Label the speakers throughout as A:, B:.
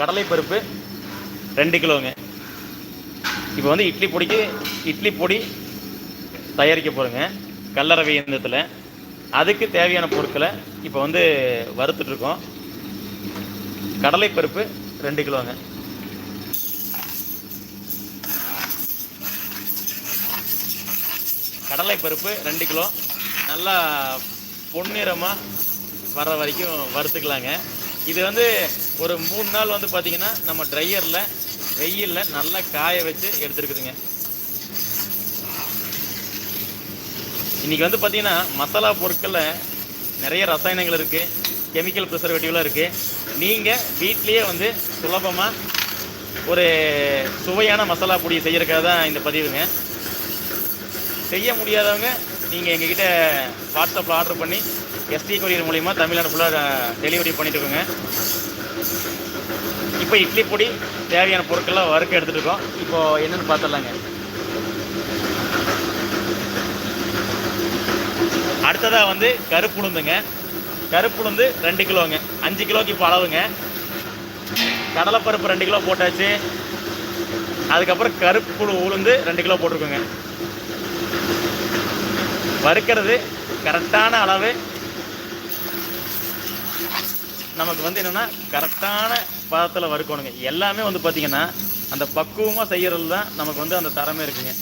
A: கடலைப்பருப்பு ரெண்டு கிலோங்க. இப்போ வந்து இட்லி பொடிக்கு இட்லி பொடி தயாரிக்க போகிறோங்க கல்லறவை இயந்திரத்தில் அதுக்கு தேவையான பொருட்களை இப்போ வந்து வறுத்துட்ருக்கோம் கடலைப்பருப்பு ரெண்டு கிலோங்க. கடலைப்பருப்பு ரெண்டு கிலோ. நல்லா பொன்னிறமாக வர வரைக்கும் வறுத்துக்கலாங்க. இது வந்து ஒரு மூணு நாள் வந்து பார்த்திங்கன்னா நம்ம ட்ரையரில் வெயிலில் நல்லா காய வச்சு எடுத்துருக்குதுங்க. இன்றைக்கி வந்து பார்த்திங்கன்னா மசாலா பொருட்களில் நிறைய ரசாயனங்கள் இருக்குது கெமிக்கல் ப்ரிசர்வேட்டிவ்லாம் இருக்குது நீங்கள் வீட்லேயே வந்து சுலபமாக ஒரு சுவையான மசாலா பொடி செய்யறதுக்காக தான் இந்த பதிவுங்க. செய்ய முடியாதவங்க நீங்கள் எங்ககிட்ட வாட்ஸ்அப்பில் ஆர்டர் பண்ணி எஸ்டி கொரியர் மூலிமா தமிழ்நாடு ஃபுல்லாக டெலிவரி பண்ணிட்டுருக்கோங்க இப்போ இட்லி பொடி தேவையான பொருட்கள்லாம் வறுக்க எடுத்துகிட்டு இருக்கோம் இப்போது என்னென்னு பார்த்துடலாங்க. அடுத்ததாக வந்து கருப்புளுந்துங்க கருப்புளுந்து ரெண்டு கிலோங்க. அஞ்சு கிலோக்கு இப்போ அளவுங்க. கடலைப்பருப்பு ரெண்டு கிலோ போட்டாச்சு. அதுக்கப்புறம் கருப்பு உளுந்து ரெண்டு கிலோ போட்டிருக்கோங்க. வறுக்கிறது கரெக்டான அளவு. நமக்கு வந்து என்னென்னா கரெக்டான பதத்தில் வறுக்கணுங்க. எல்லாமே வந்து பார்த்திங்கன்னா அந்த பக்குவமாக செய்கிறது தான் நமக்கு வந்து அந்த தரமே இருக்குங்க.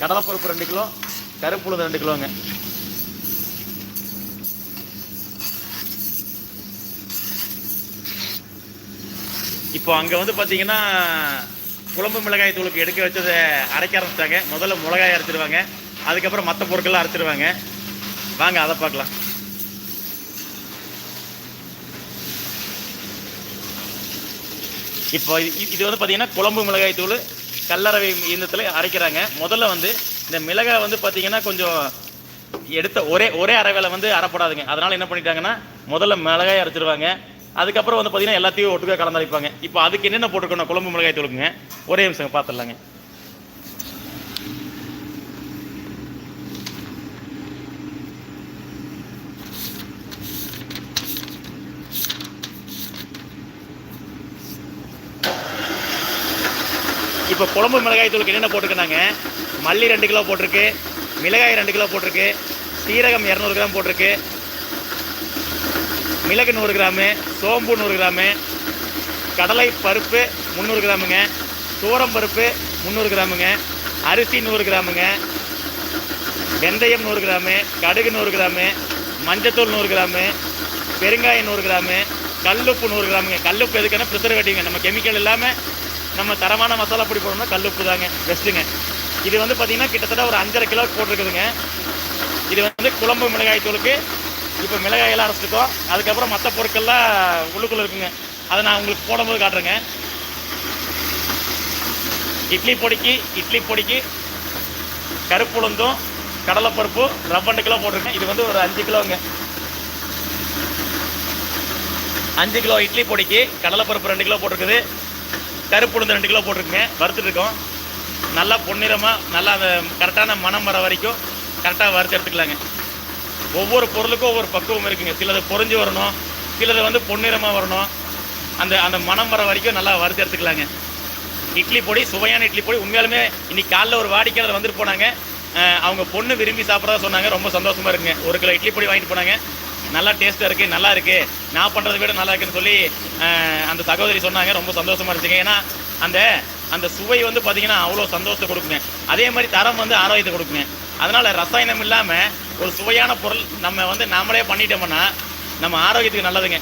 A: கடலைப்பருப்பு ரெண்டு கிலோ கருப்புளுந்து ரெண்டு கிலோங்க. இப்போ அங்கே வந்து பார்த்தீங்கன்னா குழம்பு மிளகாய் தூளுக்கு எடுக்க வச்சதை அரைக்க ஆரம்பிச்சிட்டாங்க. முதல்ல மிளகாய் அரைச்சிருவாங்க. அதுக்கப்புறம் மற்ற பொருட்கள்லாம் அரைச்சிருவாங்க. வாங்க அதை பார்க்கலாம். இப்போ இது வந்து பார்த்தீங்கன்னா குழம்பு மிளகாய் தூள் கல்லறவை இயந்திரத்தில் அரைக்கிறாங்க. முதல்ல வந்து இந்த மிளகாய் வந்து பார்த்தீங்கன்னா கொஞ்சம் எடுத்த ஒரே ஒரே அரைவேலை வந்து அரைப்படாதுங்க. அதனால் என்ன பண்ணிட்டாங்கன்னா முதல்ல மிளகாய் அரைச்சிருவாங்க. அதுக்கப்புறம் வந்து பார்த்தீங்கன்னா எல்லாத்தையும் ஒட்டுக்கா கலந்து அரைப்பாங்க. இப்போ அதுக்கு என்னென்ன போட்டுக்கணும் குழம்பு மிளகாய் தூளுக்குங்க? ஒரே நிமிஷம் பார்த்துடலாங்க இப்போ குழம்பு மிளகாய் தூளுக்கு என்னென்ன போட்டிருக்கேனாங்க? மல்லி ரெண்டு கிலோ போட்டிருக்கு மிளகாய் ரெண்டு கிலோ போட்டிருக்கு சீரகம் இரநூறு கிராம் போட்டிருக்கு மிளகு நூறு கிராமு சோம்பு நூறு கிராமு கடலை பருப்பு முந்நூறு கிராமுங்க சூரம் பருப்பு முந்நூறு கிராமுங்க அரிசி நூறு கிராமுங்க வெந்தயம் நூறு கிராமு கடுகு நூறு கிராமு மஞ்சத்தூள் நூறு கிராமு பெருங்காயம் நூறு கிராமு கல்லுப்பு நூறு கிராமுங்க. கல்லுப்பு எதுக்குன்னா ப்ரிசர்வேட்டிவ்ங்க நம்ம கெமிக்கல் இல்லாமல் நம்ம தரமான மசாலா பொடி போடணும்னா கல்லுப்பு தாங்க பெஸ்ட்டுங்க இது வந்து பார்த்திங்கன்னா கிட்டத்தட்ட ஒரு அஞ்சரை கிலோ போட்டிருக்குதுங்க. இது வந்து குழம்பு மிளகாய் தூளுக்கு இப்போ மிளகாயெல்லாம் அரைச்சிருக்கோம். அதுக்கப்புறம் மற்ற பொருட்கள்லாம் உள்ளுக்குள்ளே இருக்குங்க. அதை நான் உங்களுக்கு போடும்போது காட்டுறேங்க. இட்லி பொடிக்கு இட்லி பொடிக்கு கருப்புளுந்தும் கடலைப்பருப்பு ரெண்டு கிலோ போட்டிருக்கேன். இது வந்து ஒரு அஞ்சு கிலோங்க. அஞ்சு கிலோ இட்லி பொடிக்கு கடலைப்பருப்பு ரெண்டு கிலோ போட்டிருக்குது. கருப்புளுந்து ரெண்டு கிலோ போட்டிருக்குங்க. வறுத்துட்டு இருக்கோம். நல்லா பொன்னிறமாக நல்லா அந்த கரெக்டான மனம் வர வரைக்கும் கரெக்டாக வறுத்து எடுத்துக்கலாங்க. ஒவ்வொரு பொருளுக்கும் ஒவ்வொரு பக்குவம் இருக்குங்க. சிலது பொறிஞ்சு வரணும் சிலது வந்து பொன்னிறமாக வரணும். அந்த அந்த மனம் வர வரைக்கும் நல்லா வறுத்து எடுத்துக்கலாங்க. இட்லி பொடி சுவையான இட்லி பொடி. உண்மையாலுமே இன்னைக்கு காலைல ஒரு வாடிக்கையாளர் வந்துட்டு போனாங்க. அவங்க பொண்ணு விரும்பி சாப்பிட்றதா சொன்னாங்க. ரொம்ப சந்தோஷமாக இருக்குங்க. ஒரு கிலோ இட்லி பொடி வாங்கிட்டு போனாங்க. நல்லா டேஸ்ட்டாக இருக்குது நல்லா இருக்குது நான் பண்ணுறதை விட நல்லா இருக்குன்னு சொல்லி அந்த சகோதரி சொன்னாங்க. ரொம்ப சந்தோஷமாக இருந்துச்சுங்க. ஏன்னா அந்த அந்த சுவை வந்து பார்த்தீங்கன்னா அவ்வளோ சந்தோஷத்தை கொடுக்குங்க. அதே மாதிரி தரம் வந்து ஆரோக்கியத்தை கொடுக்குங்க. அதனால் ரசாயனம் இல்லாமல் ஒரு சுவையான பொருள் நம்ம வந்து நாமளே பண்ணிட்டோம்னா நம்ம ஆரோக்கியத்துக்கு நல்லதுங்க.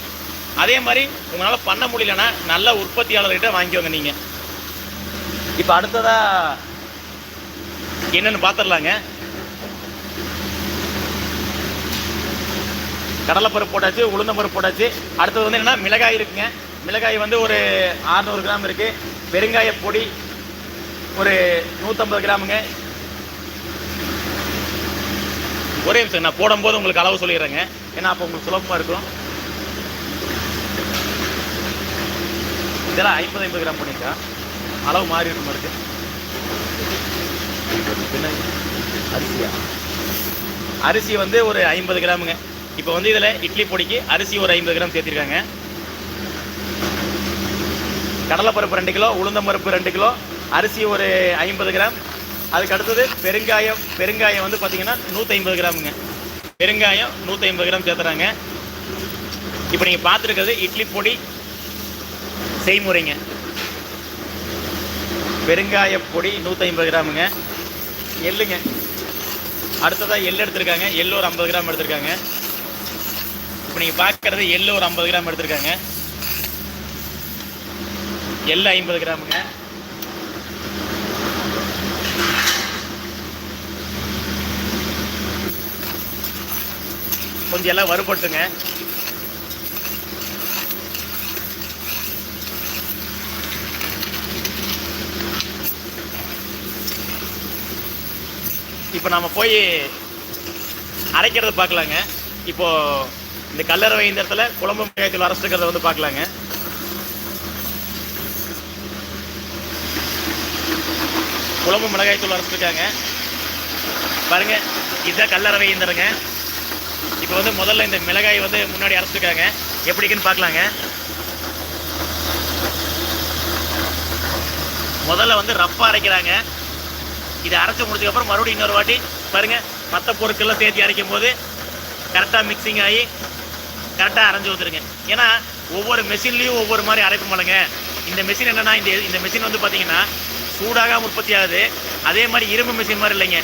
A: அதே மாதிரி உங்களால் பண்ண முடியலன்னா நல்ல உற்பத்தியாளர்கிட்ட வாங்கிக்கோங்க நீங்கள் இப்போ அடுத்ததாக என்னென்னு பார்த்துடலாங்க கடலைப்பருப்பு போட்டாச்சு உளுந்தம்பருப்பு போட்டாச்சு. அடுத்தது வந்து என்னென்னா மிளகாய் இருக்குங்க. மிளகாய் வந்து ஒரு 600 கிராம் இருக்குது பெருங்காய பொடி ஒரு நூற்றம்பது கிராமுங்க. ஒரே நிமிஷம் நான் போடும்போது உங்களுக்கு அளவு சொல்லிடுறேங்க. ஏன்னா அப்போ உங்களுக்கு சுலபமாக இருக்கும். இதெல்லாம் ஐம்பது ஐம்பது கிராம் பண்ணிக்கா அளவு மாறி இருக்கும் இருக்கு அரிசியா? அரிசி வந்து ஒரு ஐம்பது கிராமுங்க. இப்போ வந்து இதில் இட்லி பொடிக்கு அரிசி ஒரு ஐம்பது கிராம் சேர்த்துருக்காங்க. கடலைப்பருப்பு ரெண்டு கிலோ உளுந்தம்பருப்பு ரெண்டு கிலோ அரிசி ஒரு ஐம்பது கிராம். அதுக்கு அடுத்தது பெருங்காயம் பெருங்காயம் வந்து பார்த்தீங்கன்னா நூற்றி ஐம்பது கிராமுங்க. பெருங்காயம் நூற்றி ஐம்பது கிராம் சேர்த்துறாங்க. இப்போ நீங்கள் பார்த்துருக்கிறது இட்லி பொடி செய்முறைங்க. பெருங்காய பொடி நூற்றி ஐம்பது கிராமுங்க. எள்ளுங்க. அடுத்ததாக எள் எடுத்திருக்காங்க. எள்ளு ஒரு ஐம்பது கிராம் எடுத்திருக்காங்க. இப்போ நீங்கள் பார்க்குறது எள்ளு ஒரு ஐம்பது கிராம் எடுத்திருக்காங்க. எள்ளு ஐம்பது கிராமுங்க. கொஞ்சம் எல்லாம் வறுபட்டுங்க. இப்போ நம்ம போய் அரைக்கிறத பார்க்கலாங்க. இப்போது இந்த கல்லறை இந்த இடத்துல குழம்பு மிளகாய்த்தூள் அரைச்சிருக்கிறத வந்து பார்க்கலாங்க. குழம்பு மிளகாய்த்தூள் அரைச்சிருக்காங்க பாருங்க இதுதான் கல்லறை இயந்திரங்க. இப்போ வந்து முதல்ல இந்த மிளகாய் வந்து முன்னாடி அரைச்சிருக்காங்க. எப்படிக்குன்னு பார்க்கலாங்க. முதல்ல வந்து ரப்பா அரைக்கிறாங்க. இதை அரைச்சி முடிச்சதுக்கப்புறம் மறுபடியும் இன்னொரு வாட்டி பாருங்க மற்ற பொருட்கள்லாம் சேர்த்து அரைக்கும் போது கரெக்டாக மிக்சிங் ஆகி கரெக்டாக அரைஞ்சு வந்துருங்க ஏன்னா ஒவ்வொரு மெஷின்லேயும் ஒவ்வொரு மாதிரி அரைப்பு மலைங்க இந்த மெஷின் என்னென்னா இந்த இந்த மெஷின் வந்து பார்த்தீங்கன்னா சூடாக உற்பத்தி ஆகுது. அதே மாதிரி இரும்பு மிஷின் மாதிரி இல்லைங்க.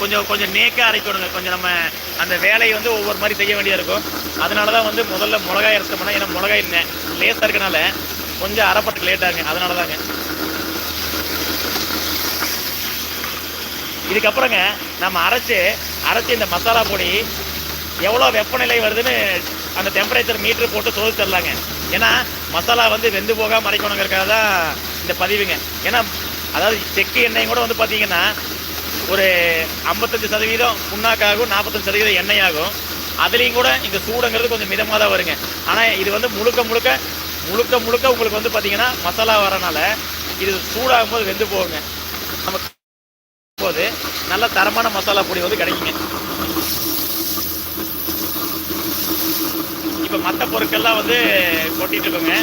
A: கொஞ்சம் கொஞ்சம் நேக்காக அரைக்கணுங்க கொஞ்சம் நம்ம அந்த வேலையை வந்து ஒவ்வொரு மாதிரி செய்ய வேண்டியதாக இருக்கும். அதனால தான் வந்து முதல்ல மிளகாய் அரைச்ச பண்ணால் ஏன்னா மிளகாய் லேசாக இருக்கனால கொஞ்சம் அரைப்பட்டுக்கு லேட்டாகுங்க அதனால தாங்க இதுக்கப்புறங்க நம்ம அரைச்சு அரைச்சி இந்த மசாலா பொடி எவ்வளோ வெப்பநிலை வருதுன்னு அந்த டெம்பரேச்சர் மீட்ரு போட்டு சோதிச்சிடலாங்க ஏன்னா மசாலா வந்து வெந்து போக மறைக்கணுங்கிறக்காக தான் இந்த பதிவுங்க. ஏன்னா அதாவது செக்கு எண்ணெயும் கூட வந்து பார்த்தீங்கன்னா ஒரு ஐம்பத்தஞ்சு சதவீதம் புண்ணாக்காகும் நாற்பத்தஞ்சு சதவீதம் எண்ணெய் ஆகும் அதுலேயும் கூட இந்த சூடுங்கிறது கொஞ்சம் மிதமாக தான் வருங்க. ஆனால் இது வந்து முழுக்க முழுக்க முழுக்க முழுக்க உங்களுக்கு வந்து பார்த்தீங்கன்னா மசாலா வரனால இது சூடாகும் போது வெந்து போகுங்க. நமக்கு போது நல்ல தரமான மசாலா பொடி வந்து கிடைக்குங்க. இப்போ மற்ற பொருட்கள்லாம் வந்து கொட்டிட்டு இருக்கோங்க.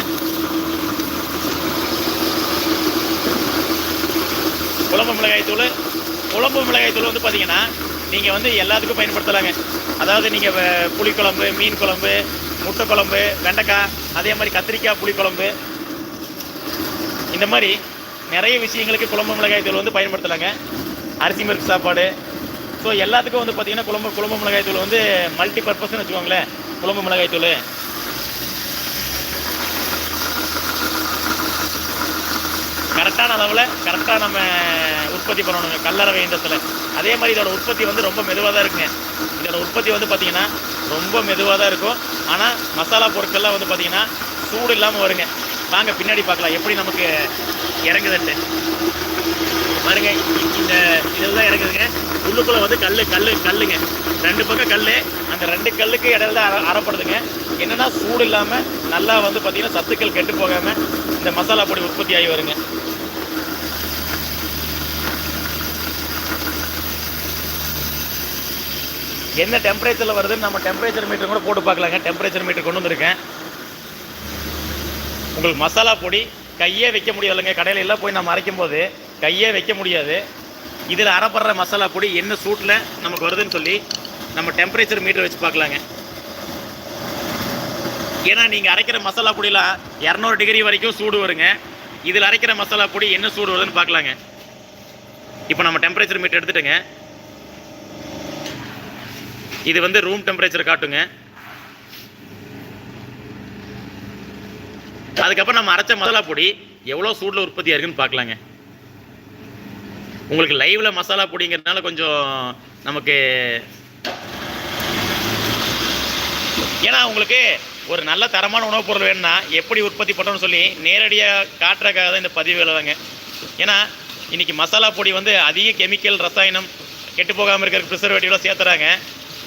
A: குழம்பு மிளகாய் தூள். குழம்பு மிளகாய் தூள் வந்து பார்த்தீங்கன்னா நீங்கள் வந்து எல்லாத்துக்கும் பயன்படுத்தலாங்க. அதாவது நீங்கள் புளிக்குழம்பு மீன் குழம்பு முட்டை குழம்பு வெண்டைக்காய் அதே மாதிரி கத்திரிக்காய் புளிக்குழம்பு இந்த மாதிரி நிறைய விஷயங்களுக்கு குழம்பு மிளகாய் தூள் வந்து பயன்படுத்தலாங்க. அரிசி மிருக்கு சாப்பாடு. ஸோ எல்லாத்துக்கும் வந்து பார்த்தீங்கன்னா குழம்பு குழம்பு மிளகாய் தூள் வந்து மல்டி பர்பஸ்னு வச்சுக்கோங்களேன். குழம்பு மிளகாய் தூள். கரெக்டான அளவில் கரெக்டாக நம்ம உற்பத்தி பண்ணணுங்க கல்லறை இயந்திரத்தில். அதே மாதிரி இதோட உற்பத்தி வந்து ரொம்ப மெதுவாக தான் இருக்குங்க. இதோட உற்பத்தி வந்து பார்த்திங்கன்னா ரொம்ப மெதுவாக தான் இருக்கும். ஆனால் மசாலா பொருட்கள்லாம் வந்து பார்த்திங்கன்னா சூடு இல்லாமல் வருங்க. வாங்க பின்னாடி பார்க்கலாம். எப்படி நமக்கு இறங்குதுன்ட்டு. பாருங்க இந்த இதில் தான் இறங்குதுங்க. உள்ளுக்குள்ளே வந்து கல் கல் கல்லுங்க. ரெண்டு பக்கம் கல் அந்த ரெண்டு கல்லுக்கு இடையில தான் அறப்படுதுங்க. என்னன்னா சூடு இல்லாமல் நல்லா வந்து பார்த்திங்கன்னா சத்துக்கள் கெட்டு போகாமல் இந்த மசாலா பொடி உற்பத்தி ஆகி வருங்க. என்ன டெம்பரேச்சரில் வருதுன்னு நம்ம டெம்பரேச்சர் மீட்டர் கூட போட்டு பார்க்கலாங்க. டெம்பரேச்சர் மீட்டர் கொண்டு வந்திருக்கேன். உங்களுக்கு மசாலா பொடி கையே வைக்க முடியாதுங்க கடையில் எல்லாம் போய் நம்ம அரைக்கும் போது கையே வைக்க முடியாது. இதில் அரைப்படுற மசாலா பொடி என்ன சூட்டில் நமக்கு வருதுன்னு சொல்லி நம்ம டெம்பரேச்சர் மீட்டர் வச்சு பார்க்கலாங்க. ஏன்னா நீங்கள் அரைக்கிற மசாலா பொடியெலாம் இரநூறு டிகிரி வரைக்கும் சூடு வருங்க. இதில் அரைக்கிற மசாலா பொடி என்ன சூடு வருதுன்னு பார்க்கலாங்க. இப்போ நம்ம டெம்பரேச்சர் மீட்டர் எடுத்துட்டுங்க. இது வந்து ரூம் டெம்பரேச்சர் காட்டுங்க. அதுக்கப்புறம் நம்ம அரைச்ச மசாலா பொடி எவ்வளோ சூடில் உற்பத்தி ஆயிருக்குன்னு பார்க்கலாங்க. உங்களுக்கு லைவ்ல மசாலா பொடிங்கிறதுனால கொஞ்சம் நமக்கு ஏன்னா உங்களுக்கு ஒரு நல்ல தரமான உணவுப் பொருள் வேணும்னா எப்படி உற்பத்தி பண்ணுறோம்னு சொல்லி நேரடியாக காட்டுறக்காக தான் இந்த பதிவு வேலைதாங்க ஏன்னா இன்றைக்கி மசாலா பொடி வந்து அதிக கெமிக்கல் ரசாயனம் கெட்டு போகாமல் இருக்கிற ப்ரிசர்வேட்டிவ்லாம் சேர்த்துறாங்க.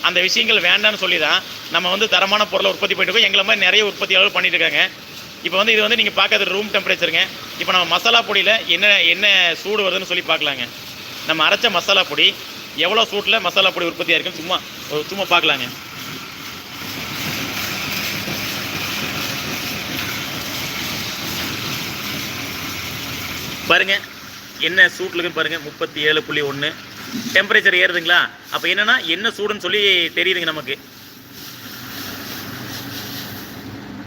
A: அந்த விஷயங்கள் வேண்டாம்னு சொல்லி தான் நம்ம வந்து தரமான பொருளை உற்பத்தி பண்ணிட்டு இருக்கோம். எங்களை மாதிரி நிறைய உற்பத்தியாளர்கள் பண்ணிட்டு இருக்காங்க. இப்போ வந்து இது வந்து நீங்கள் பார்க்கறது ரூம் டெம்பரேச்சருங்க இப்போ நம்ம மசாலா பொடியில் என்ன என்ன சூடு வருதுன்னு சொல்லி பார்க்கலாங்க நம்ம அரைச்ச மசாலா பொடி எவ்வளோ சூட்டில் மசாலா பொடி உற்பத்தியாக இருக்குன்னு சும்மா சும்மா பார்க்கலாங்க பாருங்க என்ன சூட்டில் இருக்குன்னு முப்பத்தி ஏழு புள்ளி ஒன்று டெம்பரேச்சர் ஏறுதுங்களா? அப்போ என்னன்னா என்ன சூடுன்னு சொல்லி தெரியுதுங்க நமக்கு.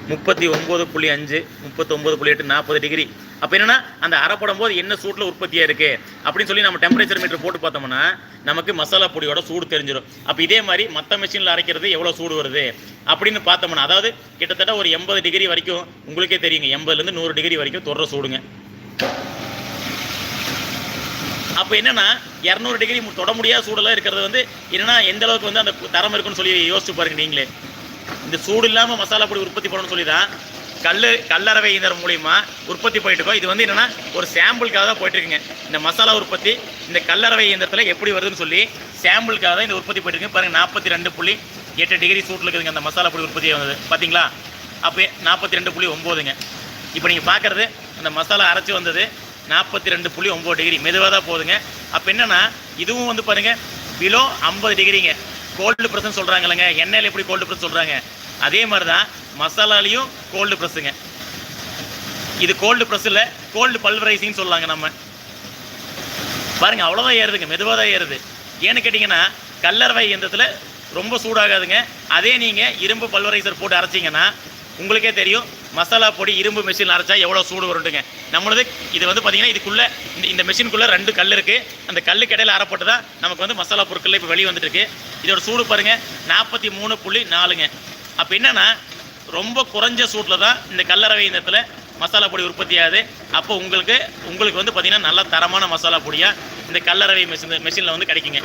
A: முப்பத்தி ஒம்பது புள்ளி அஞ்சு முப்பத்தொம்பது புள்ளி எட்டு நாற்பது டிகிரி. அப்போ என்னன்னா அந்த அரைப்படும் போது என்ன சூட்டில் உற்பத்தியாக இருக்குது அப்படின்னு சொல்லி நம்ம டெம்பரேச்சர் மீட்டர் போட்டு பார்த்தோம்னா நமக்கு மசாலா பொடியோட சூடு தெரிஞ்சிடும் அப்போ இதே மாதிரி மற்ற மிஷினில் அரைக்கிறது எவ்வளோ சூடு வருது? அப்படின்னு பார்த்தோம்னா அதாவது கிட்டத்தட்ட ஒரு எண்பது டிகிரி வரைக்கும் உங்களுக்கே தெரியுங்க எண்பதுலேருந்து நூறு டிகிரி வரைக்கும் தொடர சூடுங்க. அப்போ என்னன்னா இரநூறு டிகிரி தொட முடியாத சூடெல்லாம் இருக்கிறது வந்து என்னன்னா எந்த அளவுக்கு வந்து அந்த தரம் இருக்குன்னு சொல்லி யோசிச்சு பாருங்க நீங்களே. இந்த சூடு இல்லாமல் மசாலா பொடி உற்பத்தி பண்ணணும்னு சொல்லி தான் கல் கல்லறவை இயந்திரம் மூலிமா உற்பத்தி போயிட்டு இருக்கோம். இது வந்து என்னென்னா ஒரு சாம்பிளுக்காக தான் போயிட்டுருக்குங்க இந்த மசாலா உற்பத்தி இந்த கல்லறவை இயந்திரத்தில் எப்படி வருதுன்னு சொல்லி சாம்பிளுக்காக தான் இந்த உற்பத்தி போயிட்டுருக்கு பாருங்கள் நாற்பத்தி ரெண்டு புள்ளி எட்டு டிகிரி சூட்டில் இருக்குதுங்க அந்த மசாலா பொடி உற்பத்தி வந்தது. பார்த்தீங்களா அப்போ நாற்பத்தி ரெண்டு புள்ளி ஒம்போதுங்க. இப்போ நீங்கள் பார்க்குறது அந்த மசாலா அரைச்சி வந்தது நாற்பத்தி ரெண்டு புள்ளி ஒம்பது டிகிரி மெதுவாக தான் போகுதுங்க. அப்போ என்னென்னா இதுவும் வந்து பாருங்க பிலோ ஐம்பது டிகிரிங்க கோல்டு ப்ரெஸ்ன்னு சொல்கிறாங்க இல்லைங்க எண்ணெயில் எப்படி கோல்டு ப்ரெஸ் சொல்கிறாங்க அதே மாதிரி தான் மசாலாலையும் கோல்டு ப்ரெஸ்ஸுங்க இது கோல்டு ப்ரெஸ் இல்லை கோல்டு பல்வரைசிங்னு சொல்லுவாங்க நம்ம. பாருங்க அவ்வளோதான் ஏறுதுங்க மெதுவாக தான் ஏறுது. ஏன்னு கேட்டிங்கன்னா கல்லறவை இயந்திரத்தில் ரொம்ப சூடாகாதுங்க. அதே நீங்கள் இரும்பு பல்வரைசர் போட்டு அரைச்சிங்கன்னா உங்களுக்கே தெரியும் மசாலா பொடி இரும்பு மிஷினில் அரைச்சா எவ்வளோ சூடு வருண்டுங்க நம்மளது இது வந்து பார்த்திங்கன்னா இதுக்குள்ளே இந்த இந்த மிஷினுக்குள்ளே ரெண்டு கல் இருக்குது அந்த கல் கடையில் அரைப்பட்டு தான் நமக்கு வந்து மசாலா பொருட்கள் இப்போ வெளியே வந்துட்டுருக்கு இதோட சூடு பாருங்கள் நாற்பத்தி மூணு புள்ளி நாலுங்க. அப்போ என்னென்னா ரொம்ப குறைஞ்ச சூட்டில் தான் இந்த கல்லறவை இந்தத்தில் மசாலா பொடி உற்பத்தி ஆகுது. அப்போ உங்களுக்கு உங்களுக்கு வந்து பார்த்திங்கன்னா நல்ல தரமான மசாலா பொடியாக இந்த கல்லறவை மிஷின் மிஷினில் வந்து கிடைக்குங்க.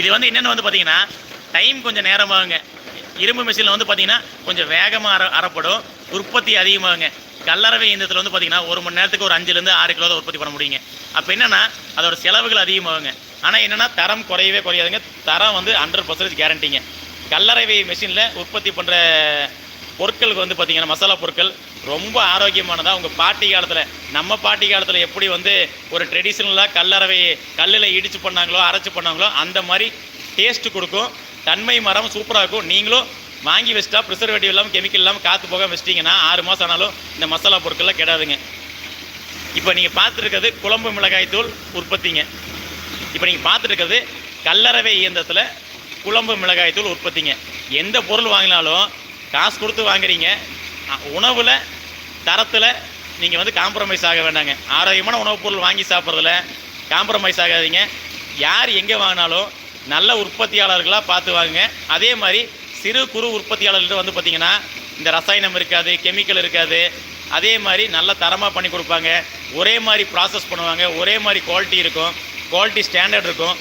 A: இது வந்து என்னென்னு வந்து பார்த்தீங்கன்னா டைம் கொஞ்சம் நேரமாகுங்க. இரும்பு மிஷினில் வந்து பார்த்தீங்கன்னா கொஞ்சம் வேகமாக அற அறப்படும். உற்பத்தி அதிகமாகுங்க. கல்லறவை இயந்திரத்தில் வந்து பார்த்தீங்கன்னா ஒரு மணி நேரத்துக்கு ஒரு அஞ்சுலேருந்து ஆறு கிலோ தான் உற்பத்தி பண்ண முடியுங்க. அப்போ என்னென்னா அதோட செலவுகள் அதிகமாகுங்க. ஆனால் என்னென்னா தரம் குறையவே குறையாதுங்க. தரம் வந்து ஹண்ட்ரட் பர்சன்டேஜ் கேரண்டிங்க கல்லறவை மிஷினில் உற்பத்தி பண்ணுற பொருட்களுக்கு வந்து பார்த்திங்கன்னா மசாலா பொருட்கள் ரொம்ப ஆரோக்கியமானதாக உங்கள் பாட்டி காலத்தில் நம்ம பாட்டி காலத்தில் எப்படி வந்து ஒரு ட்ரெடிஷ்னலாக கல்லறவை கல்லில் இடித்து பண்ணாங்களோ அரைச்சு பண்ணாங்களோ அந்த மாதிரி டேஸ்ட்டு கொடுக்கும். தன்மை மரம் சூப்பராக இருக்கும். நீங்களும் வாங்கி வச்சிட்டா ப்ரிசர்வேட்டிவ் இல்லாமல் கெமிக்கல் இல்லாமல் காற்று போக வச்சிட்டிங்கன்னா ஆறு மாதம் ஆனாலும் இந்த மசாலா பொருட்கள்லாம் கெடாதுங்க. இப்போ நீங்கள் பார்த்துருக்கிறது குழம்பு மிளகாய் தூள் உற்பத்திங்க. இப்போ நீங்கள் பார்த்துருக்கிறது கல்லறவை இயந்திரத்தில் குழம்பு மிளகாய் தூள் உற்பத்திங்க. எந்த பொருள் வாங்கினாலும் காசு கொடுத்து வாங்குறீங்க. உணவில் தரத்தில் நீங்கள் வந்து காம்ப்ரமைஸ் ஆக வேண்டாங்க. ஆரோக்கியமான உணவுப் பொருள் வாங்கி சாப்பிட்றதுல காம்ப்ரமைஸ் ஆகாதீங்க. யார் எங்கே வாங்கினாலும் நல்ல உற்பத்தியாளர்களாக பார்த்து வாங்குங்க. அதே மாதிரி சிறு குறு உற்பத்தியாளர்கள்ட்ட வந்து பார்த்திங்கன்னா இந்த ரசாயனம் இருக்காது கெமிக்கல் இருக்காது அதே மாதிரி நல்ல தரமாக பண்ணி கொடுப்பாங்க. ஒரே மாதிரி ப்ராசஸ் பண்ணுவாங்க ஒரே மாதிரி குவாலிட்டி இருக்கும் குவாலிட்டி ஸ்டாண்டர்ட் இருக்கும்.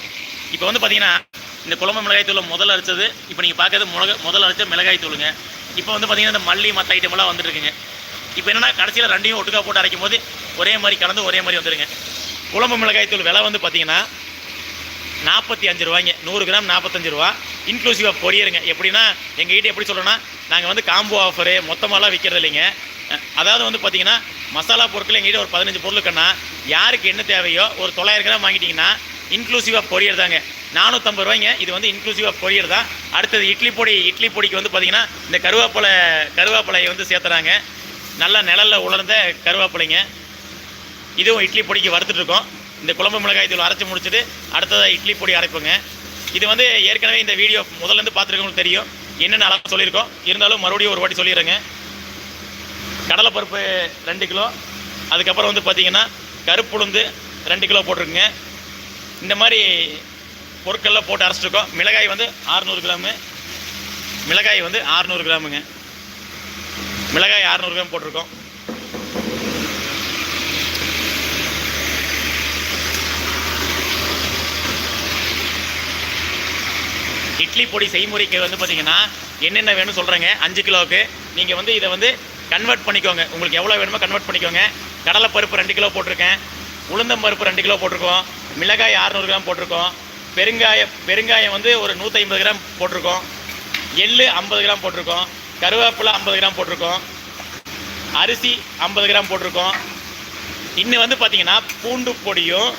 A: இப்போ வந்து பார்த்தீங்கன்னா இந்த குழம்பு மிளகாய் தூளை முதல் அரைச்சது இப்போ நீங்கள் பார்க்கறது மிளகா முதல்ல அரைச்ச மிளகாய் தூளுங்க. இப்போ வந்து பார்த்தீங்கன்னா இந்த மல்லி மற்ற ஐட்டமெல்லாம் வந்துருக்குங்க இப்போ என்னென்னா கடைசியில் ரெண்டையும் ஒட்டுக்கா போட்டு அரைக்கும் போது ஒரே மாதிரி கலந்து ஒரே மாதிரி வந்துருங்க. குழம்பு மிளகாய் தூள் விலை வந்து பார்த்தீங்கன்னா நாற்பத்தி அஞ்சு ரூபாய்ங்க. நூறு கிராம் நாற்பத்தஞ்சு ரூபா. இன்க்ளூசிவ் ஆஃப் கொரியருங்க எப்படின்னா எங்கள்கிட்ட எப்படி சொல்கிறோன்னா நாங்கள் வந்து காம்போ ஆஃபரு மொத்தமாகலாம் விற்கிறது இல்லைங்க. அதாவது வந்து பார்த்தீங்கன்னா மசாலா பொருட்கள் எங்கள்கிட்ட ஒரு பதினஞ்சு பொருளுக்குன்னா யாருக்கு என்ன தேவையோ ஒரு தொள்ளாயிரம் கிராம் வாங்கிட்டிங்கன்னா இன்க்ளூசிவ் ஆஃப் கொரியர் தாங்க நானூற்றம்பது ரூபாய்ங்க. இது வந்து இன்க்ளூசிவ் ஆஃப் கொரியர் தான் அடுத்தது இட்லி பொடி இட்லி பொடிக்கு வந்து பார்த்தீங்கன்னா இந்த கருவேப்பிலை கருவேப்பிலையை வந்து சேர்த்துறாங்க. நல்லா நிழலில் உலர்ந்த கருவேப்பிலைங்க. இதுவும் இட்லி பொடிக்கு வறுத்துட்ருக்கோம் இந்த குழம்பு மிளகாய் தூள் அரைச்சி முடிச்சுட்டு அடுத்ததாக இட்லி பொடி அரைப்புங்க. இது வந்து ஏற்கனவே இந்த வீடியோ முதல்லேருந்து பார்த்துருக்கவங்களுக்கு தெரியும். என்னென்ன அளவு சொல்லியிருக்கோம். இருந்தாலும் மறுபடியும் ஒரு வாட்டி சொல்லிடுறேங்க. கடலைப்பருப்பு ரெண்டு கிலோ. அதுக்கப்புறம் வந்து பார்த்தீங்கன்னா கருப்புளுந்து ரெண்டு கிலோ போட்டிருக்குங்க. இந்த மாதிரி பொருட்கள்லாம் போட்டு அரைச்சிருக்கோம். மிளகாய் வந்து 600 கிராமு. மிளகாய் வந்து 600 கிராமுங்க. மிளகாய் 600 கிராம் போட்டிருக்கோம். இட்லி பொடி செய்முறைக்கு வந்து பார்த்தீங்கன்னா என்னென்ன வேணும்னு சொல்கிறேங்க அஞ்சு கிலோவுக்கு. நீங்கள் வந்து இதை வந்து கன்வெர்ட் பண்ணிக்கோங்க. உங்களுக்கு எவ்வளோ வேணுமோ கன்வெர்ட் பண்ணிக்கோங்க. கடலைப்பருப்பு ரெண்டு கிலோ போட்டிருக்கேன். உளுந்தம் பருப்பு ரெண்டு கிலோ போட்டிருக்கோம். மிளகாய் 600 கிராம் போட்டிருக்கோம். பெருங்காயம் பெருங்காயம் வந்து ஒரு 150 கிராம் போட்டிருக்கோம். எள்ளு ஐம்பது கிராம் போட்டிருக்கோம். கருவேப்பிலை ஐம்பது கிராம் போட்டிருக்கோம். அரிசி ஐம்பது கிராம் போட்டிருக்கோம். இன்னும் வந்து பார்த்தீங்கன்னா பூண்டு பொடியும்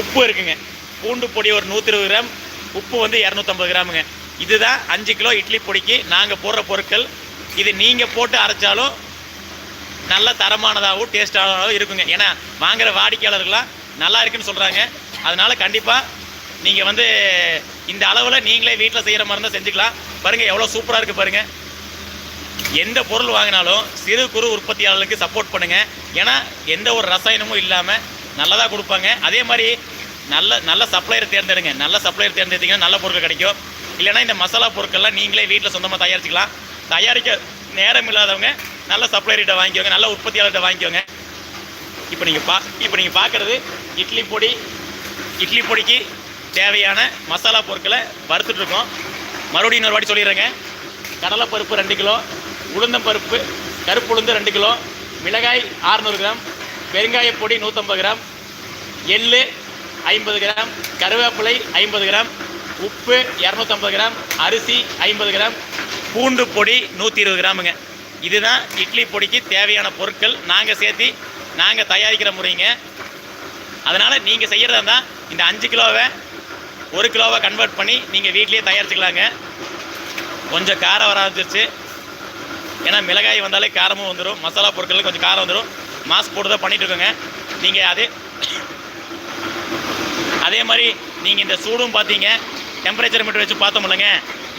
A: உப்பு இருக்குங்க. பூண்டு பொடி ஒரு நூற்றி இருபது கிராம் உப்பு வந்து இரநூத்தம்பது கிராமுங்க. இதுதான் அஞ்சு கிலோ இட்லி பொடிக்கு நாங்கள் போடுற பொருட்கள். இது நீங்கள் போட்டு அரைச்சாலும் நல்ல தரமானதாகவும் டேஸ்டானதாகவும் இருக்குங்க. ஏன்னா வாங்குகிற வாடிக்கையாளர்கள்லாம் நல்லா இருக்குன்னு சொல்கிறாங்க அதனால் கண்டிப்பாக நீங்கள் வந்து இந்த அளவில் நீங்களே வீட்டில் செய்கிற மாதிரி இருந்தால் செஞ்சுக்கலாம். பாருங்கள் எவ்வளோ சூப்பராக இருக்குது பாருங்கள் எந்த பொருள் வாங்கினாலும் சிறு குறு உற்பத்தியாளர்களுக்கு சப்போர்ட் பண்ணுங்கள் ஏன்னா எந்த ஒரு ரசாயனமும் இல்லாமல் நல்லதாக கொடுப்பாங்க. அதே மாதிரி நல்ல நல்ல சப்ளையர் தேர்ந்தெடுங்க. நல்ல சப்ளையர் தேர்ந்தெடுத்தீங்கன்னா நல்ல பொருட்கள் கிடைக்கும். இல்லைன்னா இந்த மசாலா பொருட்கள்லாம் நீங்களே வீட்டில் சொந்தமாக தயாரிச்சிக்கலாம். தயாரிக்க நேரம் இல்லாதவங்க நல்ல சப்ளையர்கிட்ட வாங்கிக்கோங்க. நல்ல உற்பத்தியாளர்கிட்ட வாங்கிக்கோங்க. இப்போ நீங்கள் பா இப்போ நீங்கள் பார்க்குறது இட்லி பொடி இட்லி பொடிக்கு தேவையான மசாலா பொருட்களை வறுத்துட்ருக்கோம் மறுபடியும் இன்னொரு வாட்டி சொல்லிடுறேங்க. கடலைப்பருப்பு ரெண்டு கிலோ உளுந்தம் பருப்பு கருப்பு உளுந்து ரெண்டு கிலோ மிளகாய் 600 கிராம் பெருங்காயப் பொடி நூற்றம்பது கிராம் எள்ளு ஐம்பது கிராம் கருவேப்பிலை ஐம்பது கிராம் உப்பு இரநூத்தம்பது கிராம் அரிசி ஐம்பது கிராம் பூண்டு பொடி நூற்றி இருபது கிராமுங்க. இதுதான் இட்லி பொடிக்கு தேவையான பொருட்கள். நாங்கள் சேர்த்து நாங்கள் தயாரிக்கிற முறைங்க. அதனால் நீங்கள் செய்கிறதா இருந்தால் இந்த அஞ்சு கிலோவை ஒரு கிலோவை கன்வெர்ட் பண்ணி நீங்கள் வீட்லேயே தயாரிச்சுக்கலாங்க. கொஞ்சம் காரம் வர ஆரம்பிச்சிருச்சு ஏன்னா மிளகாய் வந்தாலே காரமும் வந்துடும் மசாலா பொருட்கள் கொஞ்சம் காரம் வந்துடும் மாஸ்க் போட்டு தான் பண்ணிகிட்டு இருக்கோங்க. நீங்கள் அதே அதே மாதிரி நீங்கள் இந்த சூடும் பார்த்தீங்க டெம்பரேச்சர் மீட்டர் வச்சு பார்த்தோம் இல்லைங்க.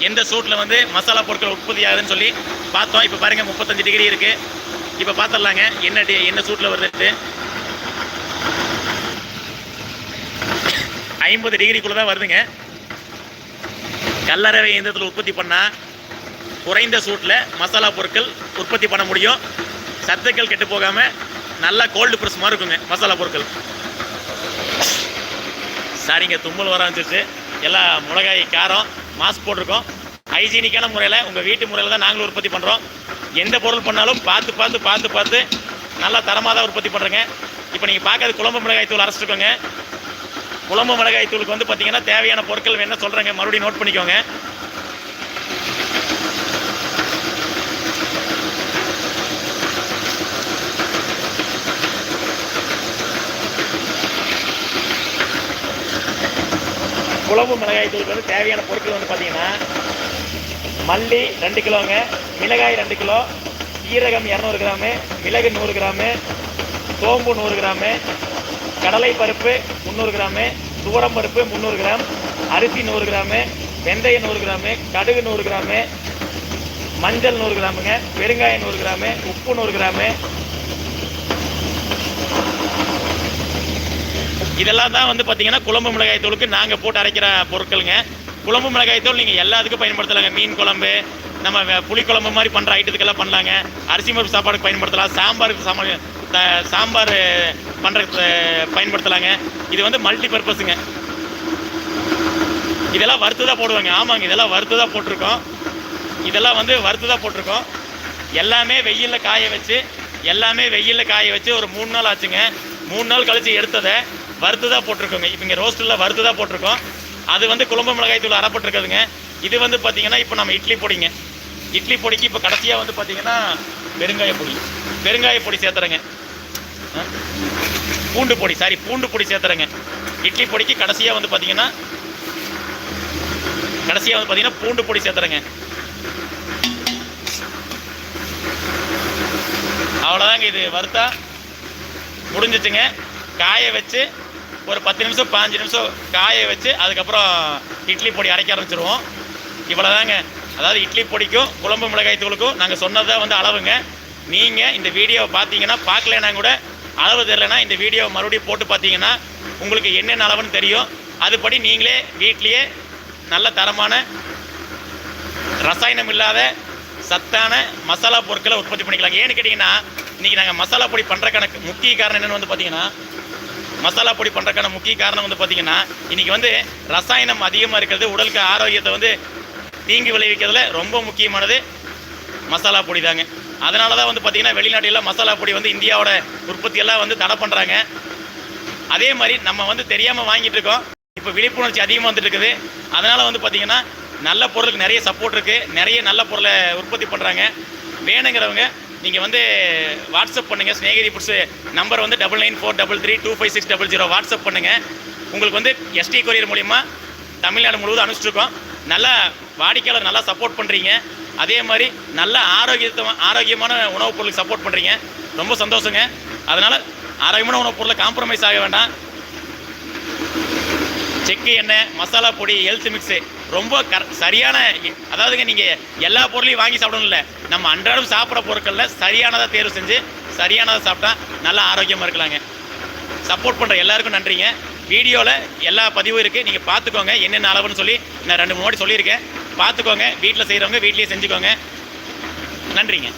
A: எந்த சூட்டில் வந்து மசாலா பொருட்கள் உற்பத்தி ஆகுதுன்னு சொல்லி பார்த்தோம். இப்போ பாருங்கள் முப்பத்தஞ்சு டிகிரி இருக்குது இப்போ பார்த்துடலாங்க என்ன டி என்ன சூட்டில் வருதுட்டு ஐம்பது டிகிரிக்குள்ளே தான் வருதுங்க. கல்லறவை இயந்திரத்தில் உற்பத்தி பண்ணால் குறைந்த சூட்டில் மசாலா பொருட்கள் உற்பத்தி பண்ண முடியும். சத்துக்கள் கெட்டு போகாமல் நல்லா கோல்டு ப்ரெஸ் மாதிரி இருக்குங்க மசாலா பொருட்கள். சரிங்க தும்மல் வர வந்துருச்சு. எல்லாம் மிளகாய் காரம் மாஸ்க் போட்டிருக்கோம். ஹைஜீனிக்கான முறையில் உங்கள் வீட்டு முறையில் தான் நாங்களும் உற்பத்தி பண்ணுறோம் எந்த பொருள் பண்ணாலும் பார்த்து பார்த்து பார்த்து பார்த்து நல்லா தரமாக தான் உற்பத்தி பண்ணுறோங்க இப்போ நீங்கள் பார்க்கறது குழம்பு மிளகாய் தூள் அரைச்சிருக்கோங்க குழம்பு மிளகாய் தூளுக்கு வந்து பார்த்தீங்கன்னா தேவையான பொருட்கள் வேணால் சொல்கிறேங்க மறுபடியும் நோட் பண்ணிக்கோங்க. குழம்பு மிளகாய் தூளுக்கு வந்து தேவையான பொருட்கள் வந்து பார்த்தீங்கன்னா மல்லி ரெண்டு கிலோங்க மிளகாய் ரெண்டு கிலோ சீரகம் இரநூறு கிராமு மிளகு நூறு கிராமு சோம்பு நூறு கிராமு கடலை பருப்பு முந்நூறு கிராமு துவரம் பருப்பு முந்நூறு கிராம் அரிசி நூறு கிராமு வெந்தயம் நூறு கிராமு கடுகு நூறு கிராமு மஞ்சள் நூறு கிராமுங்க பெருங்காயம் நூறு கிராமு உப்பு நூறு கிராமு இதெல்லாம் தான் வந்து பார்த்தீங்கன்னா குழம்பு மிளகாய் தூளுக்கு நாங்கள் போட்டு அரைக்கிற பொருட்களுங்க. குழம்பு மிளகாய் தூள் நீங்கள் எல்லாத்துக்கும் பயன்படுத்தலாங்க. மீன் குழம்பு நம்ம புளிக்குழம்பு மாதிரி பண்ணுற ஐட்டத்துக்கெல்லாம் பண்ணலாங்க. அரிசி மருப்பு சாப்பாடுக்கு பயன்படுத்தலாம். சாம்பாருக்கு சாம்பார் சாம்பார் பண்ணுறது பயன்படுத்தலாங்க. இது வந்து மல்டி பர்பஸுங்க இதெல்லாம் வறுத்து தான் போடுவாங்க. ஆமாங்க இதெல்லாம் வறுத்து தான் போட்டிருக்கோம். இதெல்லாம் வந்து வறுத்து தான் போட்டிருக்கோம். எல்லாமே வெயிலில் காய வச்சு எல்லாமே வெயிலில் காய வச்சு ஒரு மூணு நாள் ஆச்சுங்க. மூணு நாள் கழிச்சு எடுத்ததை வறுத்து தான் போட்டிருக்கோங்க. இப்போ இங்கே ரோஸ்ட்டில் வறுத்து தான் போட்டிருக்கோம். அது வந்து குழம்பு மிளகாய் தூள் அரைப்பட்டிருக்குதுங்க. இது வந்து பார்த்தீங்கன்னா இப்போ நம்ம இட்லி பொடிங்க. இட்லி பொடிக்கு இப்போ கடைசியாக வந்து பார்த்தீங்கன்னா பெருங்காய பொடி. பெருங்காய பொடி சேர்த்துறேங்க. பூண்டு பொடி சாரி பூண்டு பொடி சேர்த்துறேங்க. இட்லி பொடிக்கு கடைசியாக வந்து பார்த்தீங்கன்னா கடைசியாக வந்து பார்த்தீங்கன்னா பூண்டு பொடி சேர்த்துறேங்க. அவ்வளோதாங்க இது வறுத்தா முடிஞ்சிச்சுங்க. காய வச்சு ஒரு பத்து நிமிஷம் பாஞ்சு நிமிஷம் காய வச்சு அதுக்கப்புறம் இட்லி பொடி அரைக்க ஆரம்பிச்சிருவோம். இவ்வளோதாங்க அதாவது இட்லி பொடிக்கும் குழம்பு மிளகாய் தூளுக்கும் நாங்கள் சொன்னதை வந்து அளவுங்க. நீங்கள் இந்த வீடியோவை பார்த்தீங்கன்னா பார்க்கலனா கூட அளவு தெரிலனா இந்த வீடியோவை மறுபடியும் போட்டு பார்த்தீங்கன்னா உங்களுக்கு என்னென்ன அளவுன்னு தெரியும். அதுபடி நீங்களே வீட்லேயே நல்ல தரமான ரசாயனம் இல்லாத சத்தான மசாலா பொருட்களை உற்பத்தி பண்ணிக்கலாம். ஏன்னு கேட்டிங்கன்னா இன்றைக்கி நாங்கள் மசாலா பொடி பண்ணுற கணக்கு முக்கிய காரணம் என்னென்னு வந்து பார்த்தீங்கன்னா மசாலா பொடி பண்ணுறதுக்கான முக்கிய காரணம் வந்து பார்த்தீங்கன்னா இன்றைக்கி வந்து ரசாயனம் அதிகமாக இருக்கிறது. உடலுக்கு ஆரோக்கியத்தை வந்து தீங்கு விளைவிக்கிறதுல ரொம்ப முக்கியமானது மசாலா பொடி தாங்க. அதனால தான் வந்து பார்த்தீங்கன்னா வெளிநாட்டிலாம் மசாலா பொடி வந்து இந்தியாவோட உற்பத்தியெல்லாம் வந்து தடை பண்ணுறாங்க அதே மாதிரி நம்ம வந்து தெரியாமல் வாங்கிட்டு இருக்கோம். இப்போ விழிப்புணர்ச்சி அதிகமாக வந்துட்டு இருக்குது. அதனால் வந்து பார்த்திங்கன்னா நல்ல பொருளுக்கு நிறைய சப்போர்ட் இருக்குது நிறைய நல்ல பொருளை உற்பத்தி பண்ணுறாங்க வேணுங்கிறவங்க நீங்கள் வந்து வாட்ஸ்அப் பண்ணுங்கள் ஸ்நேகிரி புட்ஸு நம்பர் வந்து double nine four double three two five six double zero WhatsApp பண்ணுங்கள் உங்களுக்கு வந்து எஸ்டி கொரியர் மூலிமா தமிழ்நாடு முழுவதும் அனுப்பிச்சிருக்கோம் நல்லா வாடிக்கையாளர் நல்லா சப்போர்ட் பண்ணுறீங்க அதே மாதிரி நல்ல ஆரோக்கியத்தை ஆரோக்கியமான உணவுப் பொருளுக்கு சப்போர்ட் பண்ணுறீங்க ரொம்ப சந்தோஷங்க. அதனால் ஆரோக்கியமான உணவுப் பொருளை காம்ப்ரமைஸ் ஆக வேண்டாம். செக்கு எண்ணெய் மசாலா பொடி ஹெல்த் மிக்ஸு ரொம்ப கர சரியான அதாவதுங்க நீங்கள் எல்லா பொருளையும் வாங்கி சாப்பிடணும் இல்லை நம்ம அன்றாடம் சாப்பிட்ற பொருட்களில் சரியானதாக தேர்வு செஞ்சு சரியானதை சாப்பிட்டா நல்லா ஆரோக்கியமாக இருக்கலாங்க. சப்போர்ட் பண்ணுற எல்லாருக்கும் நன்றிங்க. வீடியோவில் எல்லா பதிவும் இருக்குது நீங்கள் பார்த்துக்கோங்க என்னென்ன அளவுன்னு சொல்லி நான் ரெண்டு மூணு வாட்டி சொல்லியிருக்கேன். பார்த்துக்கோங்க வீட்டில் செய்கிறவங்க வீட்லேயே செஞ்சுக்கோங்க. நன்றிங்க.